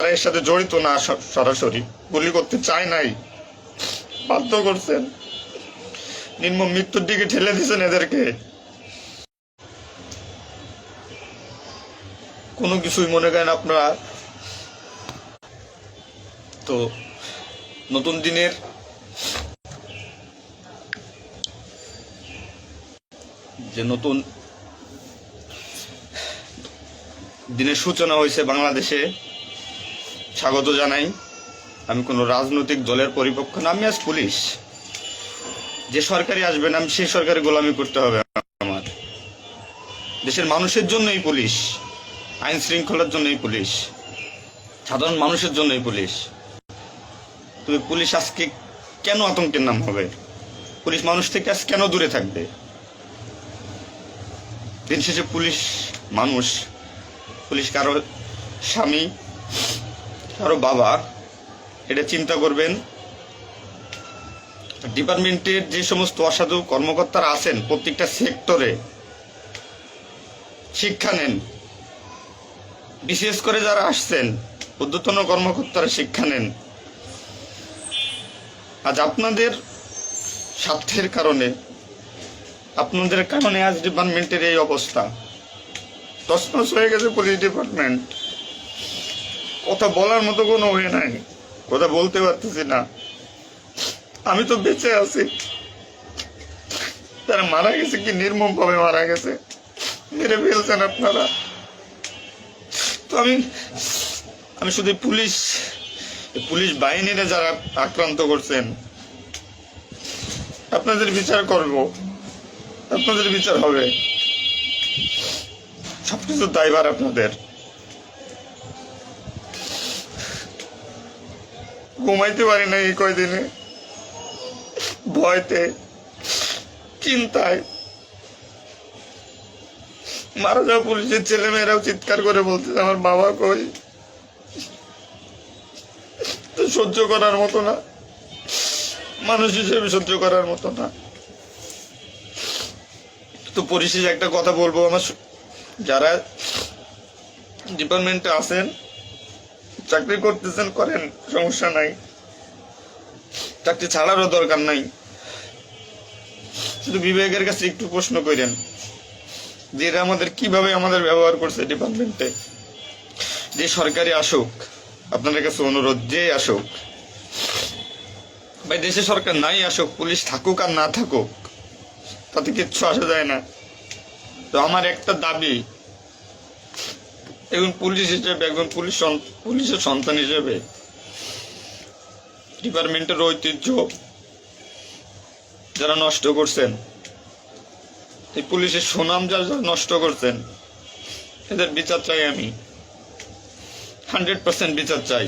এর সাথে জড়িত না সরাসরি। গুলি করতে চায় নাই। বাধ্য করছেন। নির্মম মৃত্যুর দিকে ঠেলে দিয়েছেন এদেরকে। কোনো কিছুই মনে করেন আপনারা? তো নতুন দিনের যে নতুন দিনের সূচনা হয়েছে বাংলাদেশে স্বাগত জানাই। আমি কোনো রাজনৈতিক দলের পরিপক্ষ না, আমি আজ পুলিশ। যে সরকারি আসবেন আমি সেই সরকারি গোলামি করতে হবে আমার। দেশের মানুষের জন্যই পুলিশ, আইন শৃঙ্খলার জন্যই পুলিশ, সাধারণ মানুষের জন্যই পুলিশ। তুমি পুলিশ আজকে কেন আতঙ্কের নাম হবে? পুলিশ মানুষ থেকে আজ কেন দূরে থাকবে? দিন শেষে পুলিশ মানুষ, পুলিশ কারও স্বামী কারও বাবা, এটা চিন্তা করবেন। ডিপার্টমেন্টের যে সমস্ত অসাধু কর্মকর্তারা আছেন প্রত্যেকটা সেক্টরে, শিক্ষা নেন। বিশেষ করে যারা আসছেন, ঊর্ধ্বতন কর্মকর্তারা শিক্ষা নেন। আজ আপনাদের স্বার্থের কারণে, আপনাদের কারণে আজ ডিপার্টমেন্টের এই অবস্থা। তসনস হয়ে গেছে পুলিশ ডিপার্টমেন্ট। কথা বলার মতো কোনো ওয়ে নাই। কথা বলতে পারতেছি না। আমি তো বেঁচে আছি। তারা মারা গেছে কি নির্মম ভাবে মারা গেছে? মেরে ফেলছেন আপনারা। তো আমি আমি শুধু পুলিশ পুলিশ বাহিনীরা যারা আক্রান্ত করছেন, আপনাদের বিচার করব। আপনাদের বিচার হবে। সবকিছু দায়ভার আপনাদের। ঘুমাইতে পারি না এই কয়দিনে। ভয়তে, চিন্তায়। মারা যাওয়া পুলিশের ছেলেমেয়েরাও চিৎকার করে বলতেছে, আমার বাবা কই? তো সহ্য করার মতো না। মানুষ হিসেবে সহ্য করার মতো না। তো পরিশেষে একটা কথা বলব আমার। যারা ডিপার্টমেন্টে আছেন চাকরি করতেছেন, করেন, সমস্যা নাই। চাকরি ছাড়ারও দরকার নাই। শুধু বিবেকের কাছে একটু প্রশ্ন করেন, যে এরা আমাদের কীভাবে আমাদের ব্যবহার করছে ডিপার্টমেন্টে যে সরকারি আসুক, আপনাদের কাছে অনুরোধ, যে আসুক। ভাই, দেশে সরকার নাই আসুক, পুলিশ থাকুক আর না থাকুক, তাতে কিচ্ছু আসা যায় না। তো আমার একটা দাবি একজন পুলিশ হিসেবে, একজন পুলিশ পুলিশের সন্তান হিসেবে ডিপার্টমেন্টের ঐতিহ্য যারা নষ্ট করছেন, এই পুলিশের সুনাম যারা যারা নষ্ট করছেন, এদের বিচার চাই আমি। হান্ড্রেড পার্সেন্ট বিচার চাই।